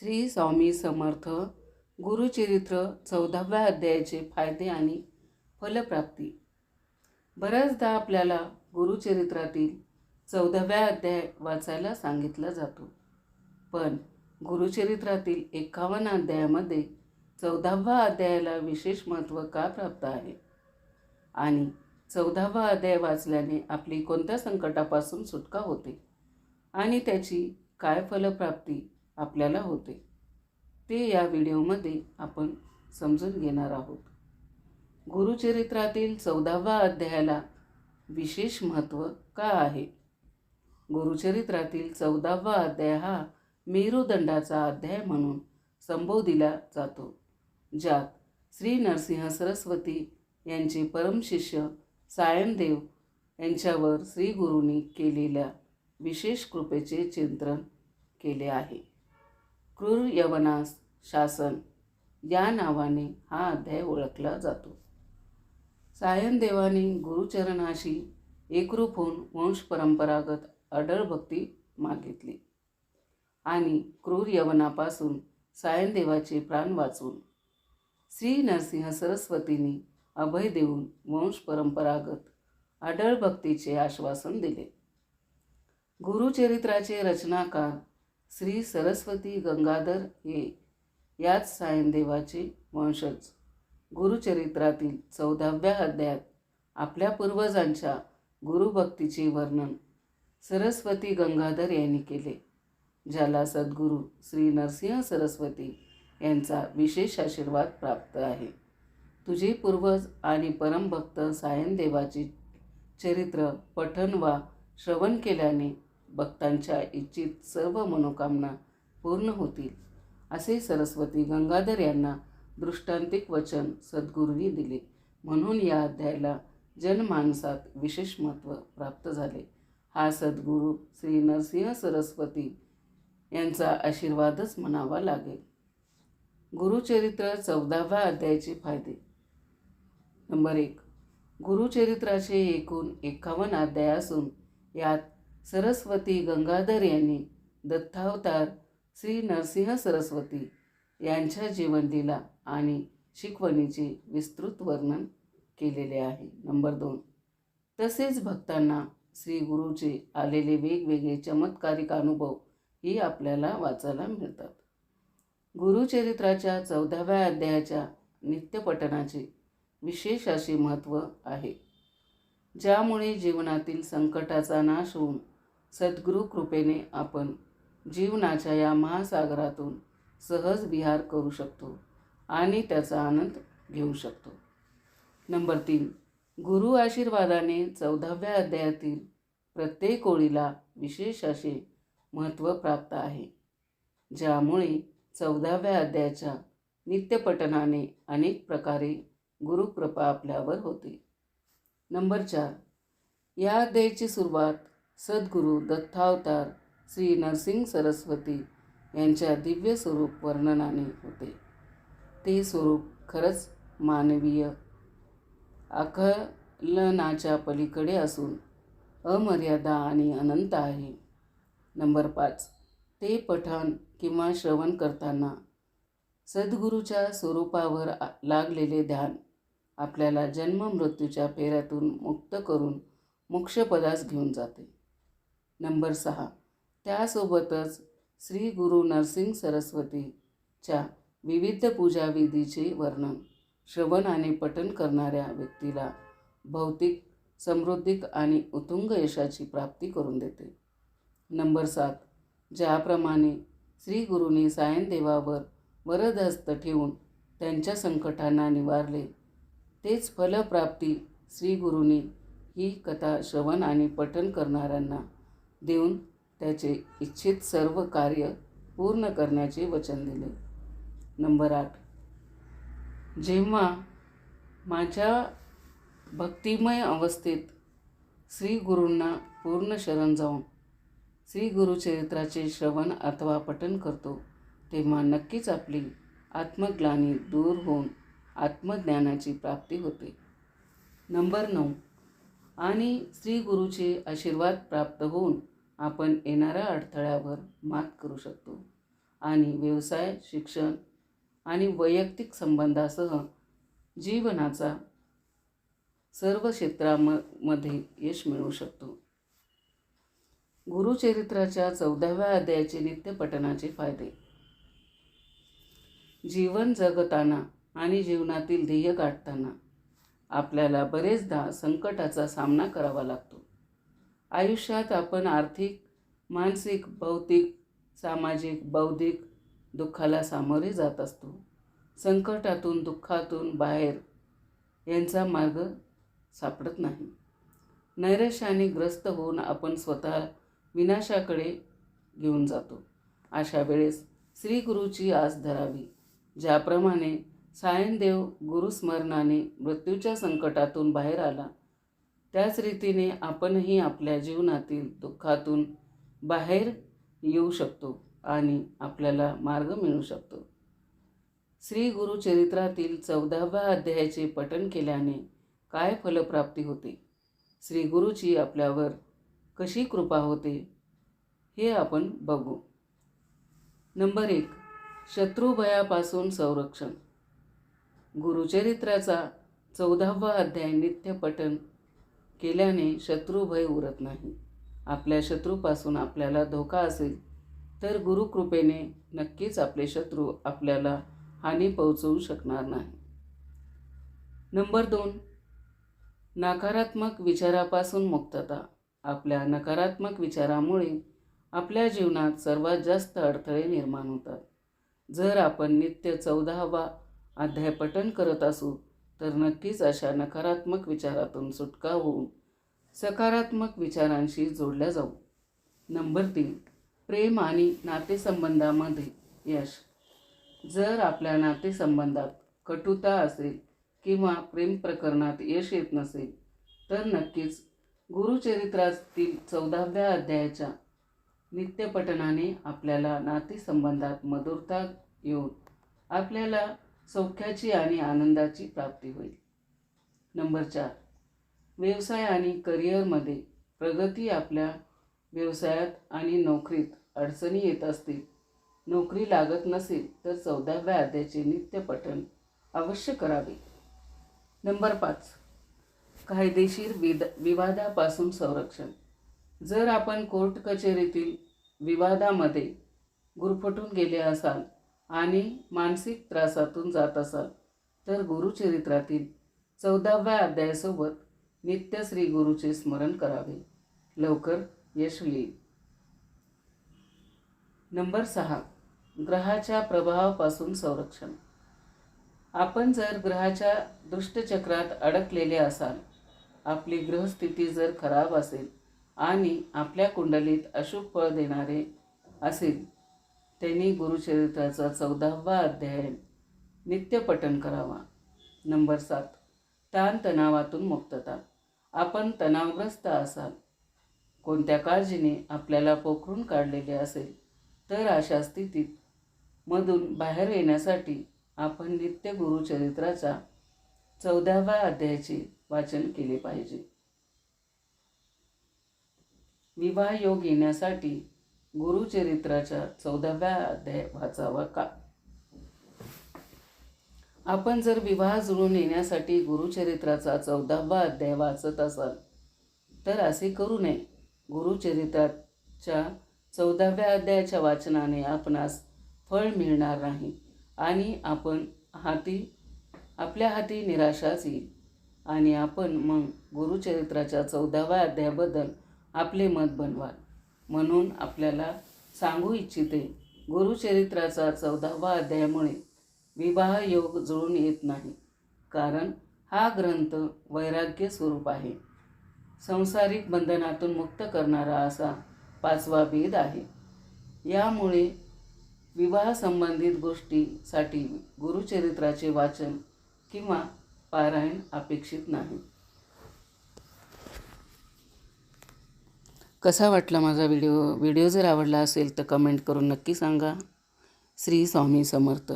श्री स्वामी समर्थ गुरुचरित्र चौदाव्या अध्यायाचे फायदे आणि फलप्राप्ती. बऱ्याचदा आपल्याला गुरुचरित्रातील चौदाव्या अध्याय वाचायला सांगितला जातो. पण गुरुचरित्रातील एकावन्न अध्यायामध्ये चौदाव्या अध्यायाला विशेष महत्त्व का प्राप्त आहे? आणि चौदावा अध्याय वाचल्याने आपली कोणत्या संकटापासून सुटका होते? आणि त्याची काय फलप्राप्ती आपल्याला होते. ते या व्हिडिओमध्ये आपण समजून घेणार आहोत. गुरुचरित्रातील चौदावा अध्यायाला विशेष महत्त्व का आहे? गुरुचरित्रातील चौदावा अध्याय हा मेरुदंडाचा अध्याय म्हणून संबोधिला जातो ज्यात श्री नरसिंह सरस्वती यांचे परमशिष्य सायनदेव यांच्यावर श्री गुरूंनी केलेल्या विशेष कृपेचे चिंतन केले आहे. क्रूर यवनास शासन या नावाने हा अध्याय ओळखला जातो. सायनदेवाने गुरुचरणाशी एकरूप होऊन वंश परंपरागत अडळ भक्ती मागितली आणि क्रूर यवनापासून सायनदेवाचे प्राण वाचून श्री नरसिंह सरस्वतीने अभय देऊन वंश परंपरागत अडळ भक्तीचे आश्वासन दिले. गुरुचरित्राचे रचनाकार श्री सरस्वती गंगाधर हे याच सायनदेवाचे वंशज. गुरुचरित्रातील चौदाव्या अध्यायात आपल्या पूर्वजांच्या गुरुभक्तीचे वर्णन सरस्वती गंगाधर यांनी केले ज्याला सद्गुरू श्री नरसिंह सरस्वती यांचा विशेष आशीर्वाद प्राप्त आहे. तुझे पूर्वज आणि परमभक्त सायनदेवाचे चरित्र पठन वा श्रवण केल्याने भक्तांच्या इच्छित सर्व मनोकामना पूर्ण होतील असे सरस्वती गंगाधर यांना दृष्टांतिक वचन सद्गुरूंनी दिले. म्हणून या अध्यायाला जनमानसात विशेष महत्त्व प्राप्त झाले. हा सद्गुरू श्री नरसिंह सरस्वती यांचा आशीर्वादच म्हणावा लागेल. गुरुचरित्र चौदाव्या अध्यायाचे फायदे. नंबर एक. गुरुचरित्राचे एकूण एकावन्न अध्याय असून यात सरस्वती गंगाधर यांनी दत्तावतार श्री नरसिंह सरस्वती यांच्या जीवनलीला आणि शिकवणीचे विस्तृत वर्णन केलेले आहे. नंबर दोन. तसेच भक्तांना श्री गुरुचे आलेले वेगवेगळे चमत्कारिक अनुभव ही आपल्याला वाचायला मिळतात. गुरुचरित्राच्या चौदाव्या अध्यायाच्या नित्यपठणाचे विशेष असे महत्त्व आहे. ज्यामुळे जीवनातील संकटाचा नाश होऊन सद्गुरू कृपेने आपण जीवनाच्या या महासागरातून सहज विहार करू शकतो आणि त्याचा आनंद घेऊ शकतो. नंबर तीन गुरु आशीर्वादाने चौदाव्या अध्यायातील प्रत्येक ओळीला विशेष असे महत्त्व प्राप्त आहे ज्यामुळे चौदाव्या अध्यायाच्या नित्यपठनाने अनेक प्रकारे गुरुकृपा आपल्यावर होते. नंबर चार या अध्यायाची सुरुवात सद्गुरू दत्तावतार श्री नरसिंग सरस्वती यांच्या दिव्य स्वरूप वर्णनाने होते. ते स्वरूप खरंच मानवीय आकलनाच्या पलीकडे असून अमर्यादा आणि अनंत आहे. नंबर पाच. ते पठण किंवा श्रवण करताना सद्गुरूच्या स्वरूपावर लागलेले ध्यान आपल्याला जन्म मृत्यूच्या फेऱ्यातून मुक्त करून मोक्षपदास घेऊन जाते. नंबर सहा. त्यासोबतच श्री गुरु नरसिंग सरस्वतीच्या विविध पूजाविधीचे वर्णन श्रवण आणि पठन करणाऱ्या व्यक्तीला भौतिक समृद्धिक आणि उत्तुंग यशाची प्राप्ती करून देते. नंबर सात. ज्याप्रमाणे श्री गुरुनी सायनदेवावर वरदहस्त ठेवून त्यांच्या संकटांना निवारले तेच फलप्राप्ती श्री गुरुनी ही कथा श्रवण आणि पठन करणाऱ्यांना देऊन त्याचे इच्छित सर्व कार्य पूर्ण करण्याचे वचन दिले. नंबर आठ. जेव्हा माझ्या भक्तिमय अवस्थेत श्री गुरूंना पूर्ण शरण जाऊन श्री गुरुचरित्राचे श्रवण अथवा पठन करतो तेव्हा नक्कीच आपली आत्मग्लानी दूर होऊन आत्मज्ञानाची प्राप्ती होते. नंबर नऊ. आणि श्री गुरुचे आशीर्वाद प्राप्त होऊन आपण येणाऱ्या अडथळ्यावर मात करू शकतो. आणि व्यवसाय शिक्षण आणि वैयक्तिक संबंधासह जीवनाचा सर्व क्षेत्रामध्ये यश मिळू शकतो. गुरुचरित्राच्या चौदाव्या अध्यायाचे नित्यपठणाचे फायदे. जीवन जगताना आणि जीवनातील ध्येय गाठताना आपल्याला बरेचदा संकटाचा सामना करावा लागतो. आयुष्यात आपण आर्थिक मानसिक भौतिक सामाजिक बौद्धिक दुःखाला सामोरे जात असतो. संकटातून दुःखातून बाहेर यांचा मार्ग सापडत नाही. नैराश्याने ग्रस्त होऊन आपण स्वतः विनाशाकडे घेऊन जातो. अशा वेळेस श्रीगुरूची आस धरावी. ज्याप्रमाणे सायनदेव गुरुस्मरणाने मृत्यूच्या संकटातून बाहेर आला. त्याच रीतीने आपणही आपल्या जीवनातील दुःखातून बाहेर येऊ शकतो आणि आपल्याला मार्ग मिळू शकतो. श्री गुरुचरित्रातील चौदाव्या अध्यायाचे पठण केल्याने काय फलप्राप्ती होते? श्री गुरुची आपल्यावर कशी कृपा होते? हे आपण बघू. नंबर एक शत्रुभयापासून संरक्षण. गुरुचरित्राचा चौदावा अध्याय नित्य पठण केल्याने शत्रुभय उरत नाही. आपल्या शत्रूपासून आपल्याला धोका असेल तर गुरुकृपेने नक्कीच आपले शत्रू आपल्याला हानी पोहोचवू शकणार नाही. नंबर दोन. नकारात्मक विचारापासून मुक्तता. आपल्या नकारात्मक विचारामुळे आपल्या जीवनात सर्वात जास्त अडथळे निर्माण होतात. जर आपण नित्य चौदावा अध्यायपठन करत असू तर नक्कीच अशा नकारात्मक विचारातून सुटका होऊन सकारात्मक विचारांशी जोडल्या जाऊ. नंबर तीन प्रेम आणि नातेसंबंधामध्ये यश. जर आपल्या नातेसंबंधात कटुता असेल किंवा प्रेम प्रकरणात यश येत नसेल तर नक्कीच गुरुचरित्रातील चौदाव्या अध्यायाच्या नित्यपठणाने आपल्याला नातेसंबंधात मधुरता येऊन आपल्याला सौख्याची आणि आनंदाची प्राप्ती होईल. नंबर चार. व्यवसाय आणि करिअरमध्ये प्रगती आपल्या व्यवसायात आणि नोकरीत अडचणी येत असतील नोकरी लागत नसेल तर चौदाव्या अध्यायाचे नित्यपठण अवश्य करावे. नंबर पाच. कायदेशीर विद विवादापासून संरक्षण. जर आपण कोर्ट कचेरीतील विवादामध्ये गुरफटून गेले असाल आणि मानसिक त्रासातून जात असाल तर गुरुचरित्रातील चौदाव्या अध्यायासोबत नित्य श्री गुरुचे स्मरण करावे. लवकर यश येईल नंबर सहा. ग्रहाच्या प्रभावापासून संरक्षण. आपण जर ग्रहाच्या दुष्टचक्रात अडकलेले असाल आपली ग्रहस्थिती जर खराब असेल आणि आपल्या कुंडलीत अशुभ फळ देणारे असेल त्यांनी गुरुचरित्राचा चौदावा अध्याय नित्यपठण करावा. नंबर सात. ताणतणावातून मुक्तता. आपण तणावग्रस्त असाल. कोणत्या काळजीने आपल्याला पोखरून काढलेले असेल तर अशा स्थितीत मधून बाहेर येण्यासाठी आपण नित्य गुरुचरित्राचा चौदाव्या अध्यायाचे वाचन केले पाहिजे. विवाह योग येण्यासाठी गुरुचरित्राच्या चौदाव्या अध्याय वाचावा का? आपण जर विवाह जुळून येण्यासाठी गुरुचरित्राचा चौदावा अध्याय वाचत असाल तर असे करू नये. गुरुचरित्राच्या चौदाव्या अध्यायाच्या वाचनाने आपणास फळ मिळणार नाही आणि आपण हाती आपल्या हाती निराशाच येईल. आणि आपण मग गुरुचरित्राच्या चौदाव्या अध्यायाबद्दल आपले मत बनवाल. म्हणून आपल्याला सांगू इच्छिते. गुरुचरित्राचा चौदावा अध्यायामुळे विवाह योग जुळून येत नाही. कारण हा ग्रंथ वैराग्य स्वरूप आहे. संसारिक बंधनातून मुक्त करणारा असा पाचवा वेद आहे. यामुळे विवाह संबंधित गोष्टीसाठी गुरुचरित्राचे वाचन किंवा पारायण अपेक्षित नाही. कसा वाटला माझा व्हिडिओ? व्हिडिओ जर आवडला असेल तर कमेंट करून नक्की सांगा. श्री स्वामी समर्थ.